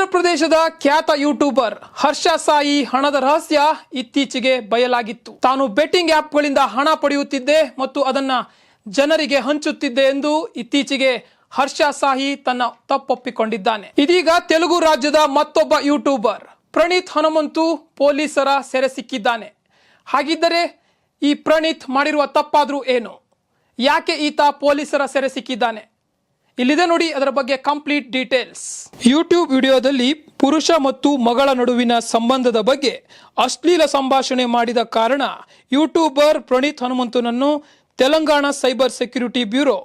ದೇಶದ ಖ್ಯಾತ ಯೂಟ್ಯೂಬರ್ ಹರ್ಷ ಸಾಯಿ ಹಣದ ರಹಸ್ಯ ಇತ್ತೀಚೆಗೆ ಬಯಲಾಗಿತ್ತು. ತಾನು ಬೆಟ್ಟಿಂಗ್ ಆಪ್ಗಳಿಂದ ಹಣ ಪಡೆಯುತ್ತಿದ್ದೆ ಮತ್ತು ಅದನ್ನ ಜನರಿಗೆ ಹಂಚುತ್ತಿದ್ದೆ ಎಂದು ಇತ್ತೀಚೆಗೆ ಹರ್ಷ ಸಾಹಿ ತನ್ನ ತಪ್ಪೊಪ್ಪಿಕೊಂಡಿದ್ದಾನೆ. ಇದೀಗ ತೆಲುಗು ರಾಜ್ಯದ ಮತ್ತೊಬ್ಬ ಯೂಟ್ಯೂಬರ್ ಪ್ರಣೀತ್ ಹನುಮಂತು ಪೊಲೀಸರ ಸೆರೆ ಸಿಕ್ಕಿದ್ದಾನೆ. ಹಾಗಿದ್ದರೆ ಈ ಪ್ರಣೀತ್ ಮಾಡಿರುವ ತಪ್ಪಾದ್ರೂ ಏನು? ಯಾಕೆ ಈತ ಪೊಲೀಸರ ಸೆರೆ ಸಿಕ್ಕಿದ್ದಾನೆ? ಇಲ್ಲಿದೆ ನೋಡಿ, ಅದರ ಬಗ್ಗೆ ಕಂಪ್ಲೀಟ್ ಡೀಟೇಲ್ಸ್ ಯೂಟ್ಯೂಬ್ ವಿಡಿಯೋದಲ್ಲಿ ಪುರುಷ ಮತ್ತು ಮಗಳ ನಡುವಿನ ಸಂಬಂಧದ ಬಗ್ಗೆ ಅಶ್ಲೀಲ ಸಂಭಾಷಣೆ ಮಾಡಿದ ಕಾರಣ ಯೂಟ್ಯೂಬರ್ ಪ್ರಣೀತ್ ಹನುಮಂತನನ್ನು ತೆಲಂಗಾಣ ಸೈಬರ್ ಸೆಕ್ಯುರಿಟಿ ಬ್ಯೂರೋ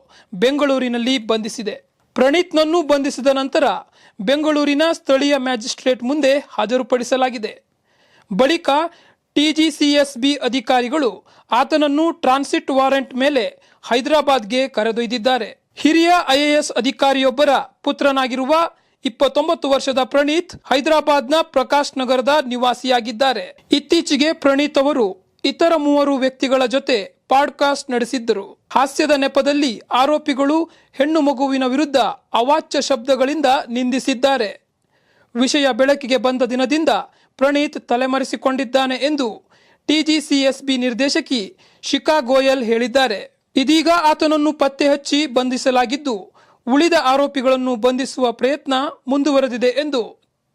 ಬೆಂಗಳೂರಿನಲ್ಲಿ ಬಂಧಿಸಿದೆ. ಪ್ರಣೀತ್ನನ್ನು ಬಂಧಿಸಿದ ನಂತರ ಬೆಂಗಳೂರಿನ ಸ್ಥಳೀಯ ಮ್ಯಾಜಿಸ್ಟ್ರೇಟ್ ಮುಂದೆ ಹಾಜರುಪಡಿಸಲಾಗಿದೆ. ಬಳಿಕ ಟಿಜಿಸಿಎಸ್ಬಿ ಅಧಿಕಾರಿಗಳು ಆತನನ್ನು ಟ್ರಾನ್ಸಿಟ್ ವಾರೆಂಟ್ ಮೇಲೆ ಹೈದರಾಬಾದ್ಗೆ ಕರೆದೊಯ್ದಿದ್ದಾರೆ. ಹಿರಿಯ ಐಎಎಸ್ ಅಧಿಕಾರಿಯೊಬ್ಬರ ಪುತ್ರನಾಗಿರುವ ಇಪ್ಪತ್ತೊಂಬತ್ತು ವರ್ಷದ ಪ್ರಣೀತ್ ಹೈದರಾಬಾದ್ನ ಪ್ರಕಾಶ್ ನಗರದ ನಿವಾಸಿಯಾಗಿದ್ದಾರೆ. ಇತ್ತೀಚೆಗೆ ಪ್ರಣೀತ್ ಅವರು ಇತರ ಮೂವರು ವ್ಯಕ್ತಿಗಳ ಜೊತೆ ಪಾಡ್ಕಾಸ್ಟ್ ನಡೆಸಿದ್ದರು. ಹಾಸ್ಯದ ನೆಪದಲ್ಲಿ ಆರೋಪಿಗಳು ಹೆಣ್ಣು ಮಗುವಿನ ವಿರುದ್ಧ ಅವಾಚ್ಯ ಶಬ್ದಗಳಿಂದ ನಿಂದಿಸಿದ್ದಾರೆ. ವಿಷಯ ಬೆಳಕಿಗೆ ಬಂದ ದಿನದಿಂದ ಪ್ರಣೀತ್ ತಲೆಮರೆಸಿಕೊಂಡಿದ್ದಾನೆ ಎಂದು ಟಿಜಿಸಿಎಸ್ಬಿ ನಿರ್ದೇಶಕಿ ಶಿಖಾ ಗೋಯಲ್ ಹೇಳಿದ್ದಾರೆ. ಇದೀಗ ಆತನನ್ನು ಪತ್ತೆ ಹಚ್ಚಿ ಬಂಧಿಸಲಾಗಿದ್ದು, ಉಳಿದ ಆರೋಪಿಗಳನ್ನು ಬಂಧಿಸುವ ಪ್ರಯತ್ನ ಮುಂದುವರೆದಿದೆ ಎಂದು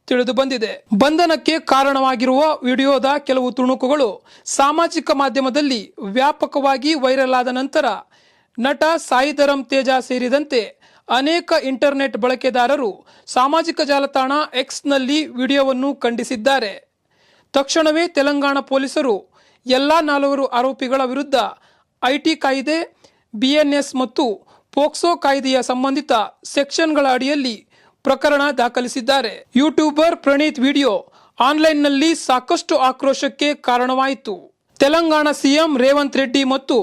ತಿಳಿದು ಬಂದಿದೆ. ಬಂಧನಕ್ಕೆ ಕಾರಣವಾಗಿರುವ ವಿಡಿಯೋದ ಕೆಲವು ತುಣುಕುಗಳು ಸಾಮಾಜಿಕ ಮಾಧ್ಯಮದಲ್ಲಿ ವ್ಯಾಪಕವಾಗಿ ವೈರಲ್ ಆದ ನಂತರ ನಟ ಸಾಯಿಧರಂ ತೇಜ ಸೇರಿದಂತೆ ಅನೇಕ ಇಂಟರ್ನೆಟ್ ಬಳಕೆದಾರರು ಸಾಮಾಜಿಕ ಜಾಲತಾಣ ಎಕ್ಸ್ನಲ್ಲಿ ವಿಡಿಯೋವನ್ನು ಖಂಡಿಸಿದ್ದಾರೆ. ತಕ್ಷಣವೇ ತೆಲಂಗಾಣ ಪೊಲೀಸರು ಎಲ್ಲ ನಾಲ್ವರು ಆರೋಪಿಗಳ ವಿರುದ್ಧ ಐಟಿ ಕಾಯ್ದೆ, ಬಿಎನ್ಎಸ್ ಮತ್ತು ಪೋಕ್ಸೋ ಕಾಯ್ದೆಯ ಸಂಬಂಧಿತ ಸೆಕ್ಷನ್ಗಳ ಅಡಿಯಲ್ಲಿ ಪ್ರಕರಣ ದಾಖಲಿಸಿದ್ದಾರೆ. ಯೂಟ್ಯೂಬರ್ ಪ್ರಣೀತ್ ವಿಡಿಯೋ ಆನ್ಲೈನ್ನಲ್ಲಿ ಸಾಕಷ್ಟು ಆಕ್ರೋಶಕ್ಕೆ ಕಾರಣವಾಯಿತು. ತೆಲಂಗಾಣ ಸಿಎಂ ರೇವಂತ್ ರೆಡ್ಡಿ ಮತ್ತು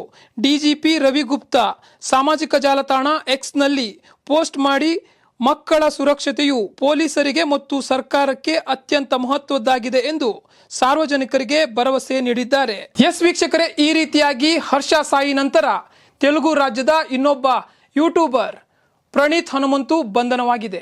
ಡಿಜಿಪಿ ರವಿಗುಪ್ತಾ ಸಾಮಾಜಿಕ ಜಾಲತಾಣ ಎಕ್ಸ್ನಲ್ಲಿ ಪೋಸ್ಟ್ ಮಾಡಿ ಮಕ್ಕಳ ಸುರಕ್ಷತೆಯು ಪೊಲೀಸರಿಗೆ ಮತ್ತು ಸರ್ಕಾರಕ್ಕೆ ಅತ್ಯಂತ ಮಹತ್ವದ್ದಾಗಿದೆ ಎಂದು ಸಾರ್ವಜನಿಕರಿಗೆ ಭರವಸೆ ನೀಡಿದ್ದಾರೆ. ಎಸ್ ವೀಕ್ಷಕರೇ, ಈ ರೀತಿಯಾಗಿ ಹರ್ಷ ಸಾಯಿ ನಂತರ ತೆಲುಗು ರಾಜ್ಯದ ಇನ್ನೊಬ್ಬ ಯೂಟ್ಯೂಬರ್ ಪ್ರಣೀತ್ ಹನುಮಂತು ಬಂಧನವಾಗಿದೆ.